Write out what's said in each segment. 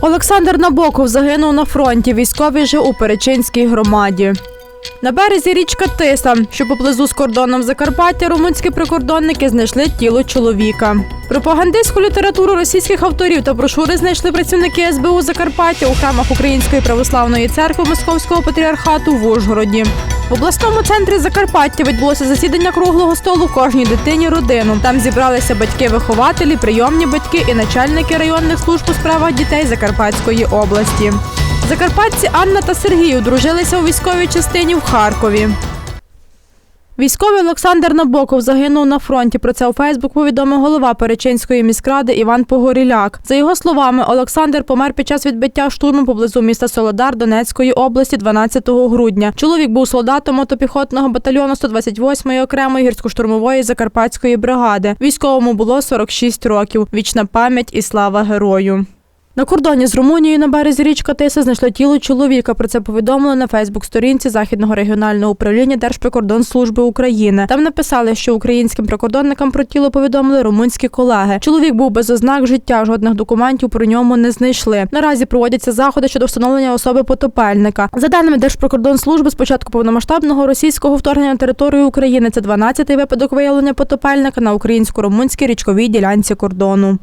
Олександр Набоков загинув на фронті. Військовий же у Перечинській громаді. На березі річка Тиса, що поблизу з кордоном Закарпаття, румунські прикордонники знайшли тіло чоловіка. Пропагандистську літературу російських авторів та брошури знайшли працівники СБУ Закарпаття у храмах Української православної церкви Московського патріархату в Ужгороді. В обласному центрі Закарпаття відбулося засідання круглого столу кожній дитині родину. Там зібралися батьки-вихователі, прийомні батьки і начальники районних служб у справах дітей Закарпатської області. Закарпатці Анна та Сергій одружилися у військовій частині в Харкові. Військовий Олександр Набоков загинув на фронті. Про це у Фейсбук повідомив голова Перечинської міськради Іван Погоріляк. За його словами, Олександр помер під час відбиття штурму поблизу міста Солодар Донецької області 12 грудня. Чоловік був солдатом мотопіхотного батальйону 128-ї окремої гірсько-штурмової закарпатської бригади. Військовому було 46 років. Вічна пам'ять і слава герою. На кордоні з Румунією на березі річка Тиса знайшли тіло чоловіка. Про це повідомили на Фейсбук-сторінці Західного регіонального управління Держприкордонслужби України. Там написали, що українським прикордонникам про тіло повідомили румунські колеги. Чоловік був без ознак життя, жодних документів про ньому не знайшли. Наразі проводяться заходи щодо встановлення особи потопельника. За даними Держприкордонслужби, з початку повномасштабного російського вторгнення на територію України це 12-й випадок виявлення потопельника на українсько-румунській річковій ділянці кордону.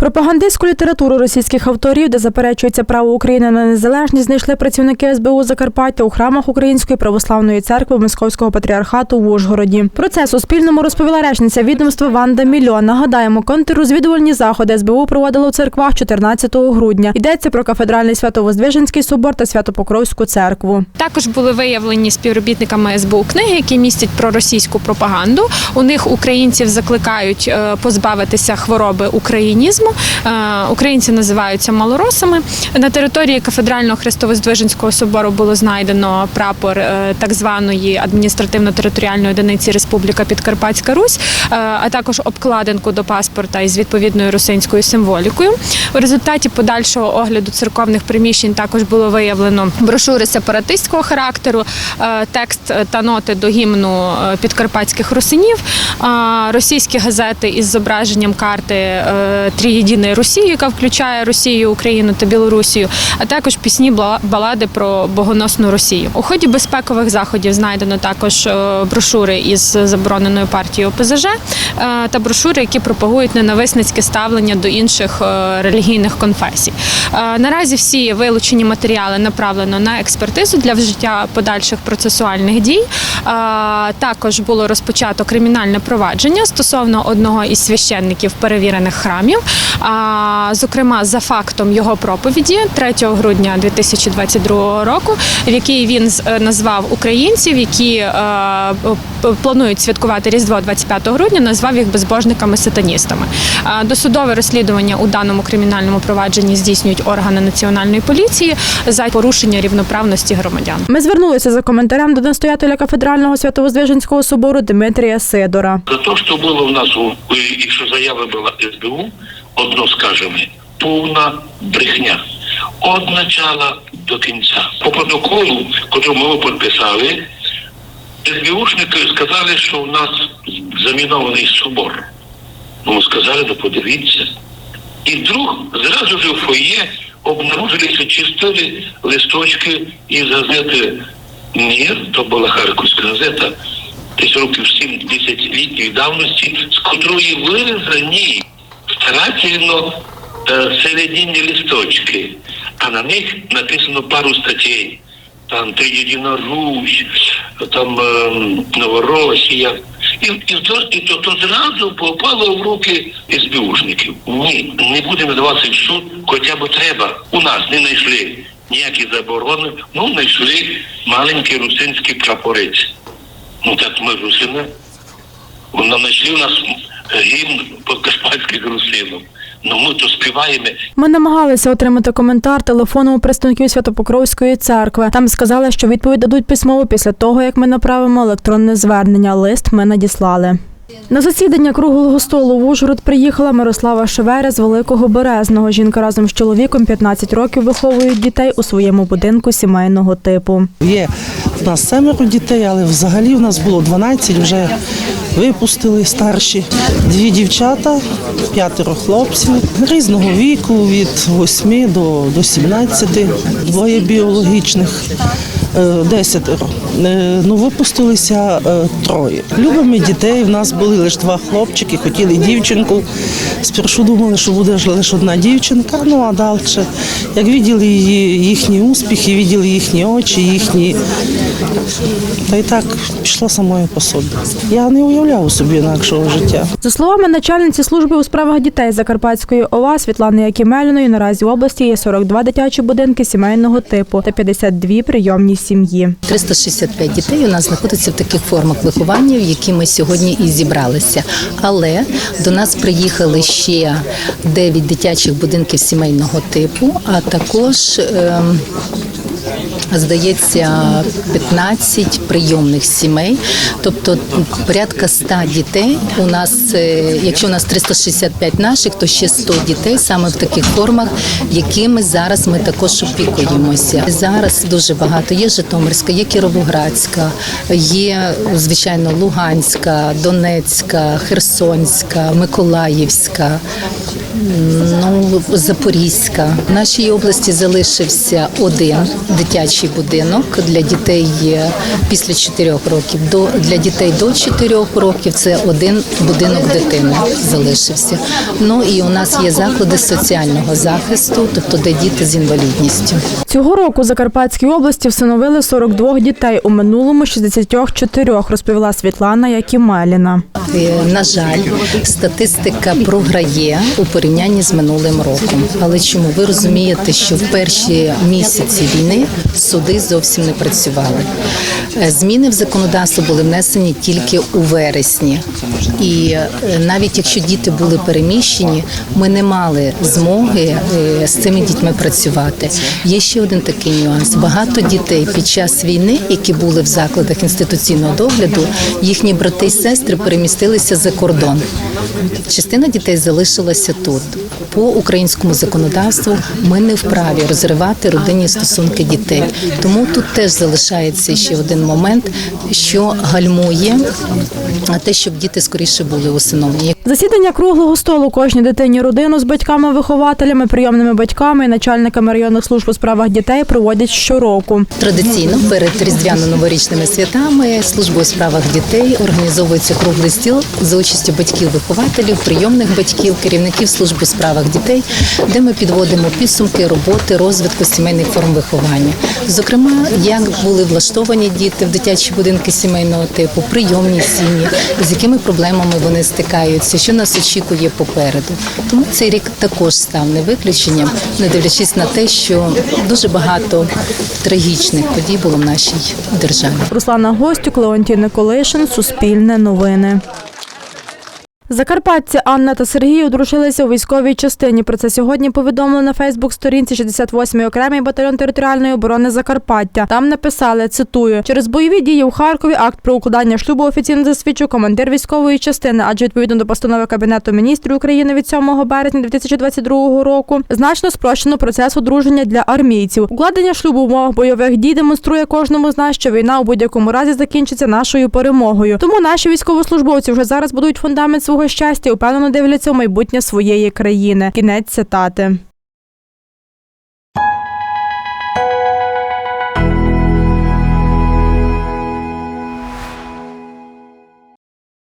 Пропагандистську літературу російських авторів, де заперечується право України на незалежність, знайшли працівники СБУ Закарпаття у храмах Української православної церкви Московського патріархату в Ужгороді. Про це Суспільному розповіла речниця відомства Ванда Мільон. Нагадаємо, контррозвідувальні заходи СБУ проводили у церквах 14 грудня. Йдеться про кафедральний Свято-Воздвиженський собор та Свято-Покровську церкву. Також були виявлені співробітниками СБУ книги, які містять проросійську пропаганду. У них українців закликають е, позбавитися хвороби українізму. Е, Українці називаються малоросами. На території кафедрального Христовоздвиженського собору було знайдено прапор е, так званої адміністративно-територіальної одиниці Республіка Підкарпатська Русь, е, а також обкладинку до паспорта із відповідною русинською символікою. У результаті подальшого огляду церковних приміщень також було виявлено брошури сепаратистського характеру, текст та ноти до гімну підкарпатських русинів, російські газети із зображенням карти е, Трієдиної Росії, яка включає Росію, Україну та Білорусію, а також пісні балади про богоносну Росію. У ході безпекових заходів знайдено також е, брошури із забороненою партією ОПЗЖ е, та брошури, які пропагують ненависницьке ставлення до інших е, релігійних конфесій. Наразі всі вилучені матеріали направлено на експертизу для вжиття подальших процесуальних дій. Також було розпочато кримінальне провадження стосовно одного із священників перевірених храмів, зокрема за фактом його проповіді 3 грудня 2022 року, в якій він з- е, назвав українців, які е, планують святкувати Різдво 25 грудня, назвав їх безбожниками-сатаністами. Досудове розслідування у даному кримінальному провадженні здійснюють органи національної поліції за порушення рівноправності громадян. Ми звернулися за коментарем до настоятеля кафедрального Свято-Воздвиженського собору Дмитрія Сидора. За то, що було в нас у і якщо заява була СБУ, одно скажемо, повна брехня. От начала до кінця. По протоколу, який ми підписали, СБУшники сказали, що у нас замінований собор. Ну, сказали, ну подивіться. І вдруг зразу ж у фоє обнаружилися чистили листочки із газети «Мір», то була Харківська газета, десь років 7-10 літньої давності, з котрої вирізані старательно е, серединні листочки, а на них написано пару статей. Там Триєдина Русь, там Новоросія. І, і, то, і то, то зразу попало в руки СБУшників. Ні, не будемо даватися в суд, хоча б треба. У нас не знайшли ніякі заборони, ну знайшли маленький русинський прапорець. Ну так ми русини. Вона знайшли у нас гімн подкарпатських русинів. Ну ми то співаємо. Ми намагалися отримати коментар телефоном у представників Святопокровської церкви. Там сказали, що відповідь дадуть письмово після того, як ми направимо електронне звернення. Лист ми надіслали. На засідання круглого столу в Ужгород приїхала Мирослава Шеверя з Великого Березного. Жінка разом з чоловіком 15 років виховують дітей у своєму будинку сімейного типу. Є в нас семеро дітей, але взагалі в нас було 12, вже випустили старші. Дві дівчата, п'ятеро хлопців різного віку, від 8 до, до 17, двоє біологічних. е, Десятеро. Е, Ну, випустилися е, троє. Любимо дітей. В нас були лише два хлопчики, хотіли дівчинку. Спершу думали, що буде лише одна дівчинка, ну а далі, як виділи її, їхні успіхи, виділи їхні очі, їхні. Та й так пішло самою по собі. Я не уявляв собі інакшого життя. За словами начальниці служби у справах дітей Закарпатської ОВА Світлани Якимеліної, наразі в області є 42 дитячі будинки сімейного типу та 52 прийомні сім'ї. 365 дітей у нас знаходиться в таких формах виховання, в які ми сьогодні і зібралися. Але до нас приїхали ще 9 дитячих будинків сімейного типу, а також. Здається, 15 прийомних сімей, тобто порядка 100 дітей. У нас, е, якщо у нас 365 наших, то ще 100 дітей саме в таких формах, якими зараз ми також опікуємося. Зараз дуже багато. Є Житомирська, є Кіровоградська, є звичайно Луганська, Донецька, Херсонська, Миколаївська. Ну, Запорізька. В нашій області залишився один дитячий будинок для дітей після 4 років. До для дітей до 4 років це один будинок дитини залишився. Ну і у нас є заклади соціального захисту, тобто де діти з інвалідністю. Цього року у Закарпатській області всиновили 42 дітей, у минулому 64, розповіла Світлана Якімеліна. Е, На жаль, статистика програє у порівнянні з минулим роком. Але чому ви розумієте, що в перші місяці війни суди зовсім не працювали? Е, Зміни в законодавство були внесені тільки у вересні, і е, навіть якщо діти були переміщені, ми не мали змоги з цими дітьми працювати. Є ще один такий нюанс: багато дітей під час війни, які були в закладах інституційного догляду, їхні брати і сестри перемістилися за кордон. Частина дітей залишилася тут. По українському законодавству ми не вправі розривати родинні стосунки дітей. Тому тут теж залишається ще один момент, що гальмує те, щоб діти скоріше були усиновлені. Засідання круглого столу кожній дитині родину з батьками-вихователями, прийомними батьками і начальниками районних служб у справах дітей проводять щороку. Традиційно перед різдвяно-новорічними святами служба у справах дітей організовується круглий стіл за участю батьків-вихователів, прийомних батьків, керівників служби у справах дітей, де ми підводимо підсумки роботи розвитку сімейних форм виховання. Зокрема, як були влаштовані діти в дитячі будинки сімейного типу, прийомні сім'ї, з якими проблемами вони стикаються, що нас очікує попереду. Тому цей рік також став не виключенням, не дивлячись на те, що дуже багато трагічних подій було в нашій державі. Руслана Гостюк, Леонтій Николишин, Суспільне новини. Закарпатці Анна та Сергій одружилися у військовій частині. Про це сьогодні повідомили на Фейсбук-сторінці 68-й окремий батальйон територіальної оборони Закарпаття. Там написали, цитую, через бойові дії у Харкові акт про укладання шлюбу офіційно засвідчив командир військової частини, адже відповідно до постанови Кабінету міністрів України від 7 березня 2022 року значно спрощено процес одруження для армійців. Укладення шлюбу в умовах бойових дій демонструє кожному з нас, що війна у будь-якому разі закінчиться нашою перемогою. Тому наші військовослужбовці вже зараз будують фундамент свого щастя упевнено дивляться у майбутнє своєї країни. Кінець цитати.